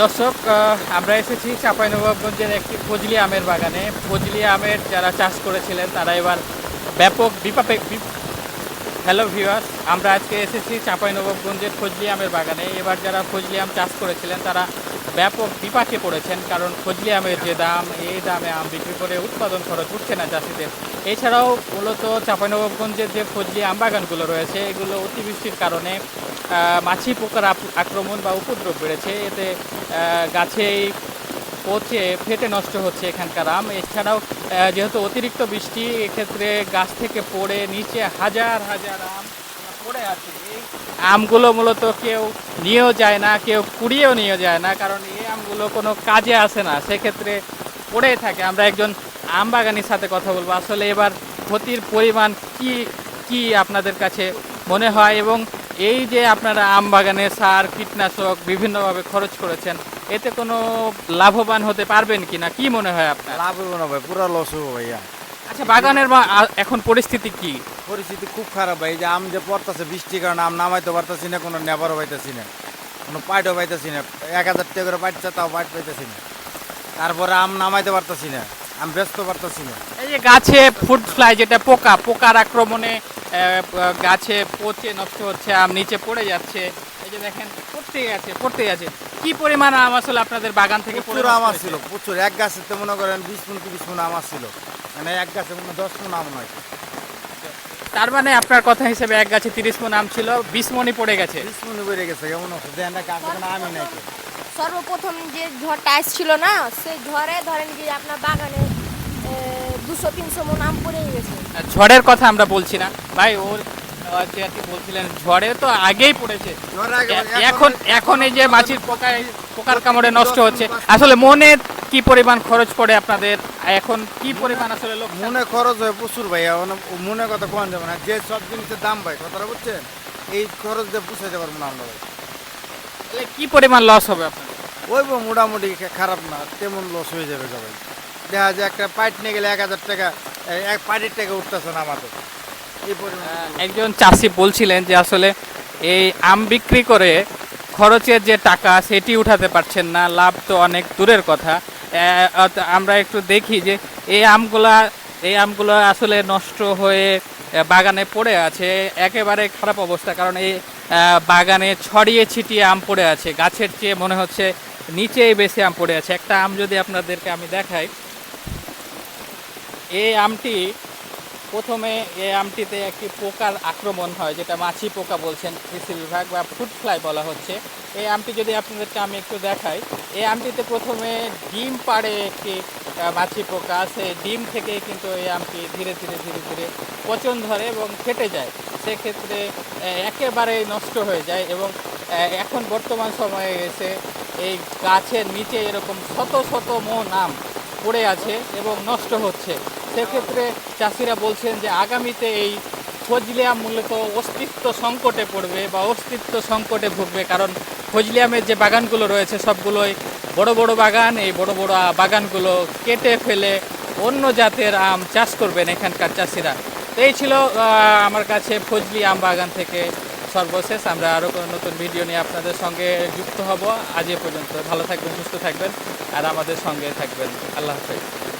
দর্শক আমরা এসেছি চাঁপাইনবাবগঞ্জের একটি ফজলি আমের বাগানে। ফজলি আমের যারা চাষ করেছিলেন, তারা এবার ব্যাপক বিপাপে হ্যালো ভিউয়ার্স, আমরা আজকে এসেছি চাঁপাইনবাবগঞ্জের ফজলি আমের বাগানে। এবার যারা ফজলি আম চাষ করেছিলেন, তারা ব্যাপক বিপাকে পড়েছেন, কারণ ফজলি আমের যে দাম, এই দামে আম বিক্রি করে উৎপাদন খরচ উঠছে না চাষিদের। এছাড়াও মূলত চাঁপাইনবাবগঞ্জের যে ফজলি আম বাগানগুলো রয়েছে, এগুলো অতিবৃষ্টির কারণে মাছি পোকার আক্রমণ বা উপদ্রব বেড়েছে। এতে গাছেই পচে ফেটে নষ্ট হচ্ছে এখানকার আম। এছাড়াও যেহেতু অতিরিক্ত বৃষ্টি, এক্ষেত্রে গাছ থেকে পড়ে নিচে হাজার হাজার আম পড়ে আছে। এই আমগুলো মূলত কেউ নিয়েও যায় না, কেউ কুড়িয়েও নিয়ে যায় না, কারণ এই আমগুলো কোনো কাজে আসে না। সেক্ষেত্রে পড়েই থাকে। আমরা একজন আম বাগানির সাথে কথা বলব। আসলে এবার ক্ষতির পরিমাণ কি কি আপনাদের কাছে মনে হয়? এবং এই যে আপনারা আম বাগানে সার, কীটনাশক বিভিন্নভাবে খরচ করেছেন এতে কোনো লাভবান হতে পারবেন কি না কি মনে হয় আপনার? লাভ হইব না ভাই পুরা লস হইব ভাইয়া। আচ্ছা বাগানের বা- আ- এখন পরিস্থিতি কি? পরিস্থিতি খুব খারাপ ভাই এই যে আম যে পড়তেছে বৃষ্টির কারণে আম নামাইতে পারতেছি না কোনো নেবারও পাইতেছি না। কোনো পাইটও পাইতেছি না। এক হাজার টাকা করে তাও পাইট পাইতেছি না। তারপরে আম নামাইতে পারতেছি না আম ব্যস্ত পারতেছি না। এই যে গাছে ফুড ফ্লাই যেটা পোকা পোকার আক্রমণে আহ, গাছে পচে নষ্ট হচ্ছে আম নিচে পড়ে যাচ্ছে। যে দেখেন পড়তেই আছে পড়তেই আছে। কি পরিমাণ আম আসলে আপনাদের বাগান থেকে প্রচুর আম? ছিল প্রচুর। এক গাছে তো মনে করেন বিশ মন তিরিশ মন আম ছিল মানে এক গাছে মনে দশ মন আম নয়। তার মানে আপনার কথা হিসেবে এক গাছে তিরিশ মন আম ছিল বিশ মনই পড়ে গেছে। বিশ মন বেড়ে গেছে কেমন আছে দেখেন না গাছে নাই সর্বপ্রথম যে ঝড়টা আসছিল না সেই ঝড়ে ধরেন যে আপনার বাগানে দুশো তিনশো মন আম পড়ে গেছে। আর ঝড়ের কথা আমরা বলছি না। ভাই ওর আহ, আর কি বলছিলেন। ঝড়ে তো আগেই পড়েছে। এখন এখন এই যে মাছির পোকায় পোকার কামড়ে নষ্ট হচ্ছে। আসলে মনে কি পরিমাণ খরচ পড়ে আপনাদের? এখন কি পরিমাণ আসলে লোক মনে খরচ হয় প্রচুর অনেক- মনে কথা যাবে না। যে সব জিনিসের দাম ভাই কথাটা বুঝছেন? এই খরচ দিয়ে পুষাইতে পারব না আমরা ভাই। তাহলে কি পরিমাণ লস হবে আপনাদের ওই মোটামুটি খারাপ না তেমন লস হয়ে যাবে দেখা যায় একটা পাইট নিয়ে গেলে এক হাজার টাকা এক পাইটের টাকা উঠতেছে না আমাদের। একজন চাষি বলছিলেন যে আসলে এই আম বিক্রি করে খরচের যে টাকা, সেটি উঠাতে পারছেন না, লাভ তো অনেক দূরের কথা। আমরা একটু দেখি যে এই আমগুলা, এই আমগুলো আসলে নষ্ট হয়ে বাগানে পড়ে আছে। একেবারে খারাপ অবস্থা, কারণ এই বাগানে ছড়িয়ে ছিটিয়ে আম পড়ে আছে। গাছের চেয়ে মনে হচ্ছে নিচেই বেশি আম পড়ে আছে। একটা আম যদি আপনাদেরকে আমি দেখাই, এই আমটি প্রথমে এই আমটিতে একটি পোকার আক্রমণ হয় যেটা মাছি পোকা বলছেন কৃষি বিভাগ বা ফুড ফ্লাই বলা হচ্ছে। এই আমটি যদি আপনাদেরকে আমি একটু দেখাই এই আমটিতে প্রথমে ডিম পাড়ে একটি মাছি পোকা সেই ডিম থেকে কিন্তু এই আমটি ধীরে ধীরে ধীরে ধীরে পচন ধরে এবং ফেটে যায়। সেক্ষেত্রে আহ, একেবারেই নষ্ট হয়ে যায় এবং এখন বর্তমান সময়ে এসে এই গাছের নিচে এরকম শত শত মন আম পড়ে আছে এবং নষ্ট হচ্ছে। সেক্ষেত্রে চাষিরা বলছেন যে আগামীতে এই ফজলিয়াম মূলত অস্তিত্ব সংকটে পড়বে বা অস্তিত্ব সংকটে ভুগবে। কারণ ফজলিয়ামের যে বাগানগুলো রয়েছে, সবগুলোই বড় বড় বাগান। এই বড় বড় বাগানগুলো কেটে ফেলে অন্য জাতের আম চাষ করবেন এখানকার চাষিরা। তো এই ছিল আমার কাছে ফজলি আম বাগান থেকে সর্বশেষ। আমরা আরও কোনো নতুন ভিডিও নিয়ে আপনাদের সঙ্গে যুক্ত হব। আজ পর্যন্ত। ভালো থাকবেন, সুস্থ থাকবেন। আর আমাদের সঙ্গে থাকবেন। আল্লাহ হাফেজ।